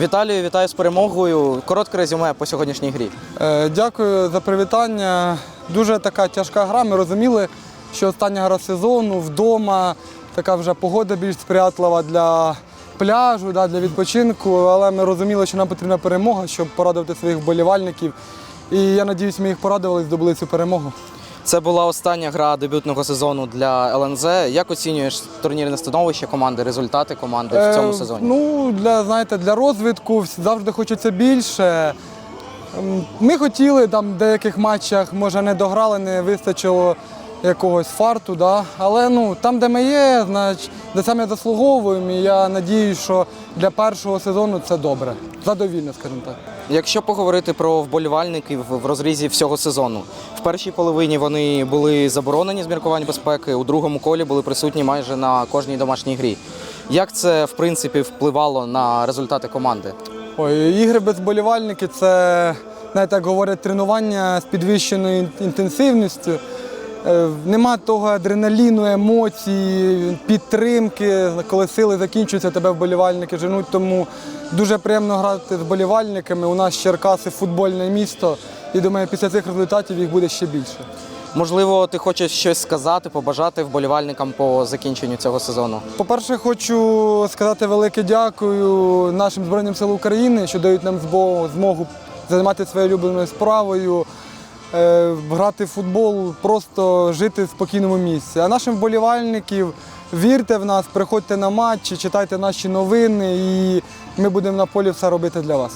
Віталію, вітаю з перемогою. Коротке резюме по сьогоднішній грі. Е, Дякую за привітання. Дуже така тяжка гра. Ми розуміли, що остання гра сезону вдома, така вже погода більш сприятлива для пляжу, для відпочинку. Але ми розуміли, що нам потрібна перемога, щоб порадувати своїх вболівальників. І я надіюсь, ми їх порадували і здобули цю перемогу. Це була остання гра дебютного сезону для ЛНЗ. Як оцінюєш турнірне становище команди, результати команди в цьому Е, сезоні? Ну, для, знаєте, для розвитку завжди хочеться більше. Ем, Ми хотіли там в деяких матчах, може, не дограли, не вистачило якогось фарту, да? але ну, там, де ми є, значить, де саме заслуговуємо, і я надіюсь, що для першого сезону це добре. Задовільно, скажімо так. Якщо поговорити про вболівальників в розрізі всього сезону, в першій половині вони були заборонені з міркувань безпеки, у другому колі були присутні майже на кожній домашній грі. Як це в принципі впливало на результати команди? Ой, ігри без болівальників це, знаєте, як говорять, тренування з підвищеною інтенсивністю. Е, Нема того адреналіну, емоцій, підтримки, коли сили закінчуються, тебе вболівальники женуть. Тому дуже приємно грати з вболівальниками. У нас Черкаси футбольне місто, і думаю, після цих результатів їх буде ще більше. Можливо, ти хочеш щось сказати, побажати вболівальникам по закінченню цього сезону? По-перше, хочу сказати велике дякую нашим Збройним силам України, що дають нам змогу займатися своєю улюбленою справою, грати в футбол, просто жити в спокійному місці. А нашим вболівальників вірте в нас, приходьте на матчі, читайте наші новини, і ми будемо на полі все робити для вас.